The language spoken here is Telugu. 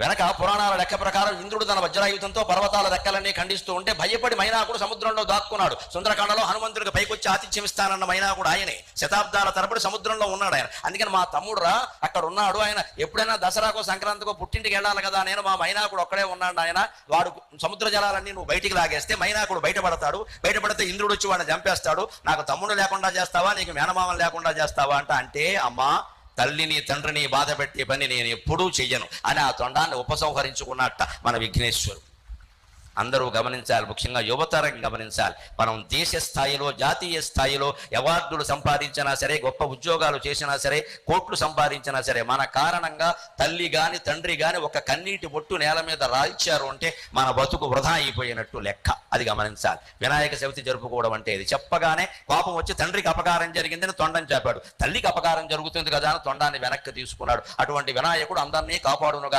వెనక పురాణాల లెక్క ప్రకారం ఇంద్రుడు తన వజ్రాయుధంతో పర్వతాల రెక్కలన్నీ ఖండిస్తూ ఉంటే భయపడి మైనాకుడు సముద్రంలో దాక్కున్నాడు. సుందరకాండలో హనుమంతుడికి పైకొచ్చి ఆతిథ్యం ఇస్తానన్న మైనాకుడు ఆయనే. శతాబ్దాల తరబడి సముద్రంలో ఉన్నాడు ఆయన. అందుకని మా తమ్ముడు రా అక్కడ ఉన్నాడు ఆయన. ఎప్పుడైనా దసరాకో సంక్రాంతికో పుట్టింటికి వెళ్ళాలి కదా నేను మా మైనాకుడు ఒక్కడే ఉన్నాడు ఆయన. వాడు సముద్ర జలాలన్నీ నువ్వు బయటికి లాగేస్తే మైనాకుడు బయటపడతాడు. బయటపడితే ఇంద్రుడు వచ్చి వాడిని చంపేస్తాడు. నాకు తమ్ముడు లేకుండా చేస్తావా? నీకు మేనమామం లేకుండా చేస్తావా? అంట అంటే అమ్మా తల్లిని తండ్రిని బాధ పెట్టే పని నేను ఎప్పుడూ చెయ్యను. అని ఆ తొండాన్ని ఉపసంహరించుకున్నట్ట మన విఘ్నేశ్వరుడు. అందరూ గమనించాలి ముఖ్యంగా యువతరం గమనించాలి. మనం దేశ స్థాయిలో జాతీయ స్థాయిలో అవార్డులు సంపాదించినా సరే గొప్ప ఉద్యోగాలు చేసినా సరే కోట్లు సంపాదించినా సరే మన కారణంగా తల్లి గాని తండ్రి గాని ఒక కన్నీటి బొట్టు నేల మీద రాయిచ్చారు అంటే మన బతుకు వృధా అయిపోయినట్టు లెక్క. అది గమనించాలి. వినాయక చవితి జరుపుకోవడం అంటే ఇది. చెప్పగానే కోపం వచ్చి తండ్రికి అపకారం జరిగిందని తొండం చెప్పాడు తల్లికి అపకారం జరుగుతుంది కదా అని తొండాన్ని వెనక్కి తీసుకున్నాడు. అటువంటి వినాయకుడు అందరినీ కాపాడునుగా